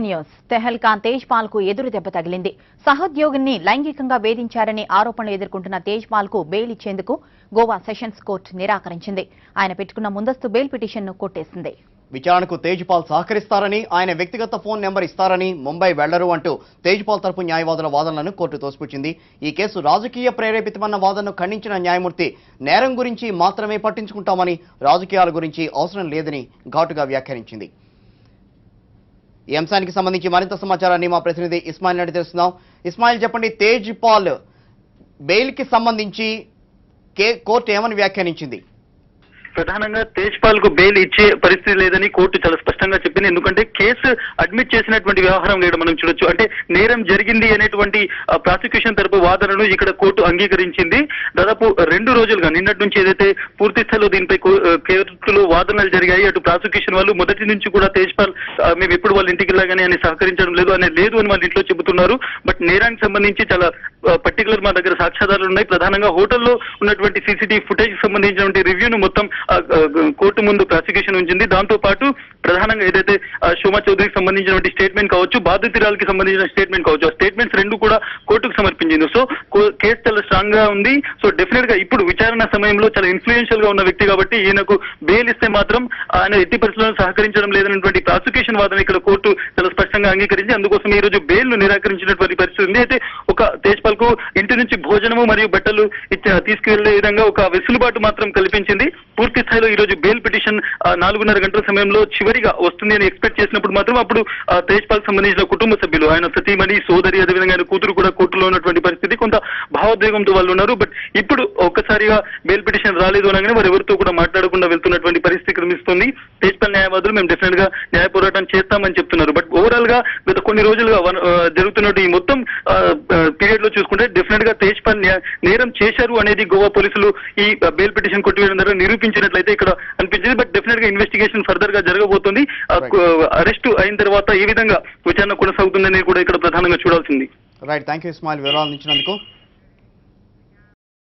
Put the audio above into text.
News Tej తేజ్పాల్కు ఎదురు దెబ్బ తగిలింది. సహోద్యోగిని లైంగికంగా వేధించారనే ఆరోపణలు ఎదుర్కొంటున్న తేజ్పాల్కు బెయిల్ ఇచ్చేందుకు గోవా సెషన్స్ కోర్టు నిరాకరించింది. ఆయన పెట్టుకున్న ముందస్తు బెయిల్ పిటిషన్ను కొట్టేసింది. విచారణకు తేజ్పాల్ సహకరిస్తారని ఆయన వ్యక్తిగత ఫోన్ నెంబర్ ఇస్తారని ముంబై వెళ్ళరు అంటూ తేజ్పాల్ తరపు న్యాయవాదుల వాదనలను కోర్టు తోసిపుచ్చింది. ఈ కేసు రాజకీయ ప్రేరేపితమన్న వాదనను ఖండించిన న్యాయమూర్తి నేరం గురించి మాత్రమే పట్టించుకుంటామని రాజకీయాల గురించి అవసరం లేదని ఘాటుగా వ్యాఖ్యానించింది. ఈ అంశానికి సంబంధించి మరింత సమాచారాన్ని మా ప్రతినిధి ఇస్మాయిల్ నాయుడు తెలుస్తున్నాం ఇస్మాయిల్ చెప్పండి తేజ్ పాల్ బెయిల్కి సంబంధించి కే కోర్టు ఏమని వ్యాఖ్యానించింది? ప్రధానంగా తేజ్పాల్కు బెయిల్ ఇచ్చే పరిస్థితి లేదని కోర్టు చాలా స్పష్టంగా చెప్పింది. ఎందుకంటే కేసు అడ్మిట్ చేసినటువంటి వ్యవహారం లేడు మనం చూడొచ్చు. అంటే నేరం జరిగింది అనేటువంటి ప్రాసిక్యూషన్ తరపు వాదనను ఇక్కడ కోర్టు అంగీకరించింది. దాదాపు రెండు రోజులుగా నిన్నటి నుంచి ఏదైతే పూర్తి స్థాయిలో దీనిపై కో- కోర్టులో వాదనలు జరిగాయి అటు ప్రాసిక్యూషన్ వాళ్ళు మొదటి నుంచి కూడా తేజ్పాల్ పాల్ మేము ఎప్పుడు వాళ్ళ ఇంటికి వెళ్ళగానే అని సహకరించడం లేదు అనే లేదు అని వాళ్ళ ఇంట్లో చెబుతున్నారు. బట్ నేరానికి సంబంధించి చాలా పర్టికులర్ మా దగ్గర సాక్ష్యాధారాలు ఉన్నాయి. ప్రధానంగా హోటల్లో ఉన్నటువంటి సీసీటీవీ ఫుటేజ్ సంబంధించినటువంటి రివ్యూను మొత్తం కోర్టు ముందు ప్రాసిక్యూషన్ ఉంచింది. దాంతో పాటు ప్రధానంగా ఏదైతే ఆ, శోమా చౌదరికి సంబంధించినటువంటి స్టేట్మెంట్ కావచ్చు బాధితురాలకి సంబంధించిన స్టేట్మెంట్ కావచ్చు ఆ స్టేట్మెంట్స్ రెండు కూడా కోర్టుకు సమర్పించింది. సో కేసు చాలా స్ట్రాంగ్గా ఉంది. సో డెఫినెట్గా ఇప్పుడు విచారణ సమయంలో చాలా ఇన్ఫ్లుయెన్షియల్గా ఉన్న వ్యక్తి కాబట్టి ఈయనకు బెయిల్ ఇస్తే మాత్రం ఆయన ఎట్టి పరిస్థితుల్లో సహకరించడం లేదనేటువంటి ప్రాసిక్యూషన్ వాదన ఇక్కడ కోర్టు స్పష్టంగా అంగీకరించి అందుకోసం ఈ రోజు బెయిల్ను నిరాకరించినటువంటి పరిస్థితి ఉంది. అయితే ఒక తేజ్పాల్కు ఇంటి నుంచి భోజనము మరియు బట్టలు తీసుకువెళ్ళే విధంగా ఒక వెసులుబాటు మాత్రం కల్పించింది. పూర్తి స్థాయిలో ఈ రోజు బెయిల్ పిటిషన్ నాలుగున్నర గంటల సమయంలో చివరిగా వస్తుంది అని ఎక్స్పెక్ట్ చేసినప్పుడు మాత్రం అప్పుడు తేజ్ తేజ్పాల్ సంబంధించిన కుటుంబ సభ్యులు ఆయన సతీమణి సోదరి అదేవిధంగా ఆయన కూతురు కూడా కోర్టులో ఉన్నటువంటి పరిస్థితి భావోద్వేగంతో వాళ్ళు ఉన్నారు. బట్ ఇప్పుడు ఒక్కసారిగా బెయిల్ పిటిషన్ రాలేదు అనగానే వారు ఎవరితో కూడా మాట్లాడకుండా వెళ్తున్నటువంటి పరిస్థితి కనిపిస్తుంది. తేజ్పాల్ న్యాయవాదులు మేము డెఫినెట్గా న్యాయ పోరాటం చేస్తామని చెప్తున్నారు. బట్ ఓవరాల్గా గత కొన్ని రోజులుగా జరుగుతున్నట్టు ఈ మొత్తం పీరియడ్లో చూసుకుంటే డెఫినెట్గా తేజ్పాల్ నేరం చేశారు అనేది గోవా పోలీసులు ఈ బెయిల్ పిటిషన్ కొట్టివేయడం ద్వారా నిరూపించినట్లయితే ఇక్కడ అనిపించింది. బట్ డెఫినెట్గా ఇన్వెస్టిగేషన్ ఫర్దర్గా జరగబోతుంది. అరెస్ట్ అయిన తర్వాత ఏ విధంగా విచారణ కొనసాగుతుందనేది కూడా ఇక్కడ ప్రధానంగా చూడాల్సింది. రైట్ థ్యాంక్ యూ ఇస్మాయిల్ వివరాలు ఇచ్చినందుకు